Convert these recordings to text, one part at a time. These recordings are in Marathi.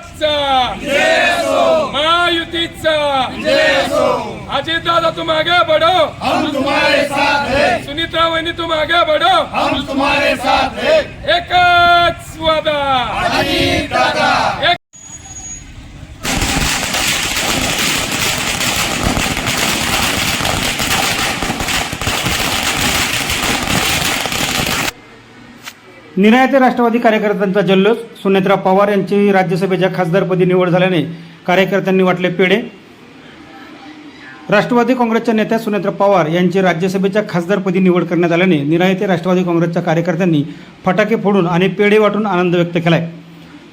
एकनाथचा महायुतीचा अजित दादा तुम आगे बढ़ो. हम तुम्हारे साथ हैं. सुनीता वहिनी तुम आगे बढ़ो. हम तुम्हारे साथ हैं एकच वादा अजीत दादा एक निरायते राष्ट्रवादी कार्यकर्त्यांचा जल्लोष सुनेत्रा पवार यांची राज्यसभेच्या खासदारपदी निवड झाल्याने कार्यकर्त्यांनी वाटले पेढे. राष्ट्रवादी काँग्रेसच्या नेत्या सुनेत्रा पवार यांची राज्यसभेच्या खासदारपदी निवड करण्यात आल्याने निरायते राष्ट्रवादी काँग्रेसच्या कार्यकर्त्यांनी फटाके फोडून आणि पेढे वाटून आनंद व्यक्त केलाय.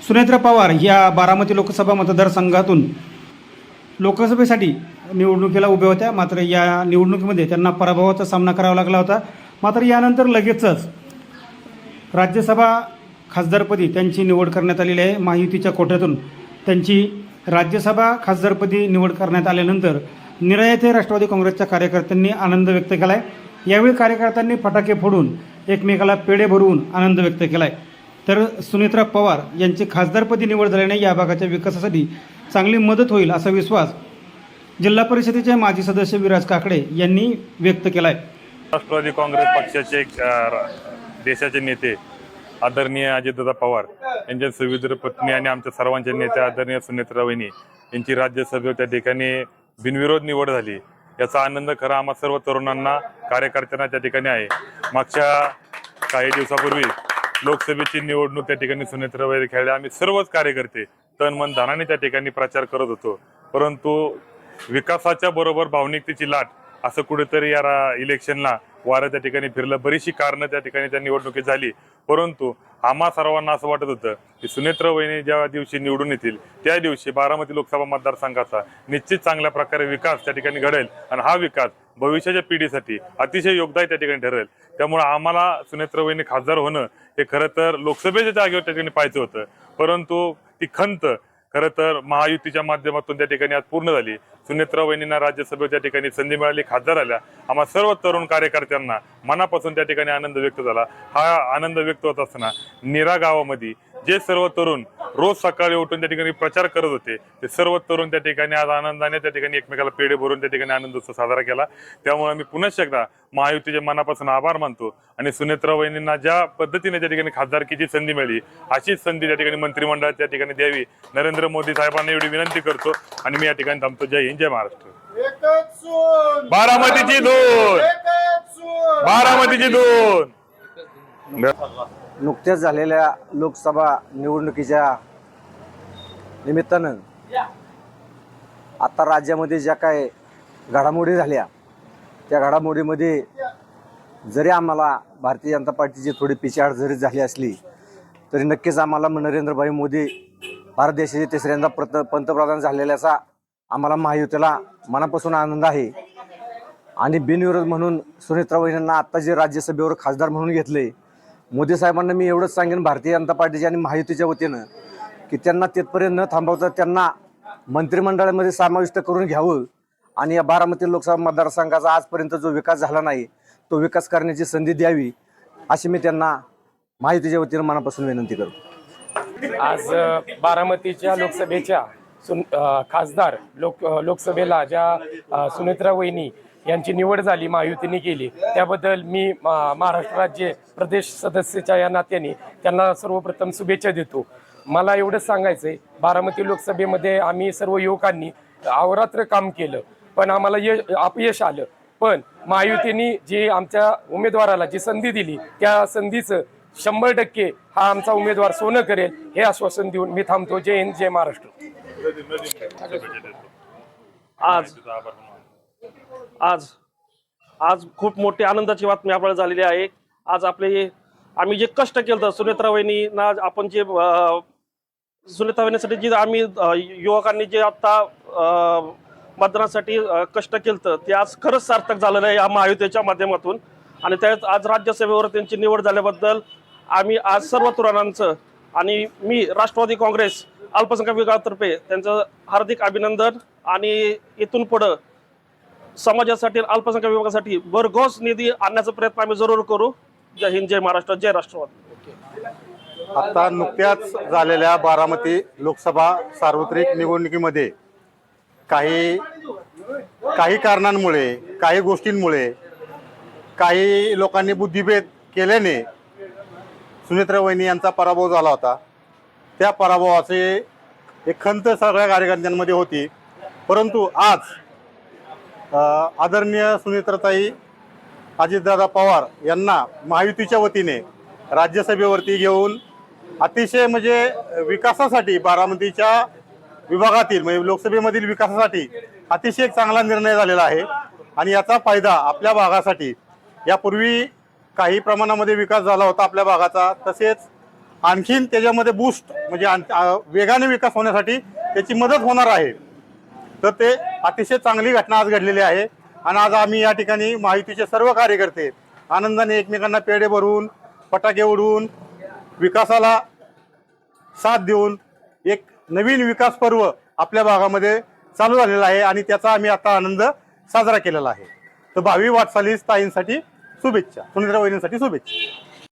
सुनेत्रा पवार या बारामती लोकसभा मतदारसंघातून लोकसभेसाठी निवडणुकीला उभ्या होत्या. मात्र या निवडणुकीमध्ये त्यांना पराभवाचा सामना करावा लागला होता. मात्र यानंतर लगेचच राज्यसभा खासदारपदी त्यांची निवड करण्यात आलेली आहे. महायुतीच्या कोठ्यातून? त्यांची राज्यसभा खासदारपदी निवड करण्यात आल्यानंतर निरा येथे राष्ट्रवादी काँग्रेसच्या कार्यकर्त्यांनी आनंद व्यक्त केला आहे यावेळी कार्यकर्त्यांनी फटाके फोडून एकमेकाला पेढे भरवून आनंद व्यक्त केला आहे तर सुनित्रा पवार यांची खासदारपदी निवड झाल्याने या भागाच्या विकासासाठी चांगली मदत होईल असा विश्वास जिल्हा परिषदेचे माजी सदस्य विराज काकडे यांनी व्यक्त केला आहे राष्ट्रवादी काँग्रेस पक्षाचे देशाचे नेते आदरणीय अजितदादा पवार यांच्या सुविधर पत्नी आणि आमच्या सर्वांच्या नेत्या आदरणीय सुनेत्रा वहिनी यांची राज्यसभेवर त्या ठिकाणी बिनविरोध निवड झाली. याचा आनंद खरा आम्हा सर्व तरुणांना कार्यकर्त्यांना त्या ठिकाणी आहे. मागच्या काही दिवसापूर्वी लोकसभेची निवडणूक त्या ठिकाणी सुनेत्रा वगैरे खेळल्या. आम्ही सर्वच कार्यकर्ते तन मन धनाने त्या ठिकाणी प्रचार करत होतो. परंतु विकासाच्या बरोबर भावनिकतेची लाट असं कुठेतरी या रा- इलेक्शनला वारं त्या ठिकाणी फिरलं. बरीचशी कारणं त्या ठिकाणी त्या निवडणुकीत झाली. परंतु आम्हा सर्वांना असं वाटत होतं की सुनेत्र वहिनी ज्या दिवशी निवडून येतील त्या दिवशी बारामती लोकसभा मतदारसंघाचा निश्चित चांगल्या प्रकारे विकास त्या ठिकाणी घडेल. आणि हा विकास भविष्याच्या पिढीसाठी अतिशय योगदायी त्या ठिकाणी ठरेल. त्यामुळे आम्हाला सुनेत्र वहिनी खासदार होणं हे खरं तर लोकसभेच्या जागेवर त्या ठिकाणी पाहायचं होतं. परंतु ती खंत खरं तर महायुतीच्या माध्यमातून त्या ठिकाणी आज पूर्ण झाली. सुनेत्रा वहिनींना राज्यसभेच्या ठिकाणी संधी मिळाली खासदार आल्या. आम्हा सर्व तरुण कार्यकर्त्यांना मनापासून त्या ठिकाणी आनंद व्यक्त झाला. हा आनंद व्यक्त होत असताना निरा गावामध्ये जे सर्व तरुण रोज सकाळी उठून त्या ठिकाणी प्रचार करत होते ते सर्व तरुण त्या ठिकाणी आज आनंदाने त्या ठिकाणी एकमेकाला पेढे भरून त्या ठिकाणी आनंद उत्सव साजरा केला. त्यामुळे मी पुनश्च एकदा महायुतीच्या मनापासून आभार मानतो आणि सुनेत्रा वहिनींना ज्या पद्धतीने त्या ठिकाणी खासदारकीची संधी मिळाली अशीच संधी त्या ठिकाणी मंत्रिमंडळात त्या ठिकाणी द्यावी. नरेंद्र मोदी साहेबांना एवढी विनंती करतो आणि मी या ठिकाणी थांबतो. जय हिंद जय महाराष्ट्र. बारामतीची दोन बारामतीची दोन नुकत्याच झालेल्या लोकसभा निवडणुकीच्या निमित्तानं आता राज्यामध्ये ज्या काय घडामोडी झाल्या त्या घडामोडीमध्ये जरी आम्हाला भारतीय जनता पार्टीची थोडी पिछाड जरी झाली असली तरी नक्कीच आम्हाला नरेंद्रभाई मोदी भारत देशाचे तिसऱ्यांदा प्रत पंतप्रधान झालेल्याचा आम्हाला महायुतीला मनापासून आनंद आहे. आणि बिनविरोध म्हणून सुनेत्रा आत्ता जे राज्यसभेवर खासदार म्हणून घेतले मोदी साहेबांना मी एवढंच सांगेन भारतीय जनता पार्टीच्या आणि महायुतीच्या वतीनं की त्यांना तिथपर्यंत न थांबवता त्यांना मंत्रिमंडळामध्ये समाविष्ट करून घ्यावं. आणि या बारामती लोकसभा मतदारसंघाचा आजपर्यंत जो विकास झाला नाही तो विकास करण्याची संधी द्यावी अशी मी त्यांना महायुतीच्या वतीनं मनापासून विनंती करतो. आज बारामतीच्या लोकसभेच्या सुन खासदार लोक लोकसभेला ज्या सुनेत्रा वहिनी यांची निवड झाली महायुतीने केली. त्याबद्दल मी मा- महाराष्ट्र राज्य प्रदेश सदस्याच्या या नात्याने त्यांना सर्वप्रथम शुभेच्छा देतो. मला एवढंच सांगायचं आहे बारामती लोकसभेमध्ये आम्ही सर्व युवकांनी अवरात्र काम केलं पण आम्हाला यश अपयश आलं. पण महायुतीने जी आमच्या उमेदवाराला जी संधी दिली त्या संधीचं शंभर टक्के हा आमचा उमेदवार सोनं करेल हे आश्वासन देऊन मी थांबतो. जय हिंद जय महाराष्ट्र. आज आज आज खूप मोठी आनंदाची बातमी आपल्याला झालेली आहे. आज आपले आम्ही जे कष्ट केलं होतं सुनेत्रा वहिनींना आपण जे सुनेत्राबाईंसाठी वहिनीसाठी जे आम्ही युवकांनी जे आता मतदानासाठी कष्ट केलं होतं ते आज खरंच सार्थक झालेलं आहे या महायुतीच्या माध्यमातून. आणि त्यात आज राज्यसभेवर त्यांची निवड झाल्याबद्दल आम्ही आज सर्व तुराणांचं आणि मी राष्ट्रवादी काँग्रेस अल्पसंख्याक विभागातर्फे त्यांचं हार्दिक अभिनंदन आणि इथून पुढं समाजासाठी अल्पसंख्याक विभागासाठी भरघोस निधी आणण्याचा प्रयत्न आम्ही जरूर करू. जय हिंद जय महाराष्ट्र जय राष्ट्रवाद. आता नुकत्याच झालेल्या बारामती लोकसभा सार्वत्रिक निवडणुकीमध्ये काही काही कारणांमुळे काही गोष्टींमुळे काही लोकांनी बुद्धिभेद केल्याने सुनेत्रा वहिनी यांचा पराभव झाला होता. त्या पराभवाचे एक खंत सगळ्या कार्यकर्त्यांमध्ये होती. परंतु आज आदरणीय सुनेत्रताई अजितदादा पवार यांना महायुतीच्या वतीने राज्यसभेवरती घेऊन अतिशय म्हणजे विकासासाठी बारामतीच्या विभागातील म्हणजे लोकसभेमधील विकासासाठी अतिशय एक चांगला निर्णय झालेला आहे. आणि याचा फायदा आपल्या भागासाठी यापूर्वी काही प्रमाणामध्ये विकास झाला होता आपल्या भागाचा तसेच आणखीन त्याच्यामध्ये बूस्ट म्हणजे आण- वेगाने विकास होण्यासाठी त्याची मदत होणार आहे. तर ते अतिशय चांगली घटना आज घडलेली आहे. आणि आज आम्ही या ठिकाणी माहितीचे सर्व कार्यकर्ते आनंदाने एकमेकांना पेढे भरून फटाके उडवून विकासाला साथ देऊन एक नवीन विकास पर्व आपल्या भागामध्ये चालू झालेला आहे आणि त्याचा आम्ही आता आनंद साजरा केलेला आहे. तर भावी वाटचालीस ताईंसाठी शुभेच्छा सुनित्रा वहिनींसाठी शुभेच्छा.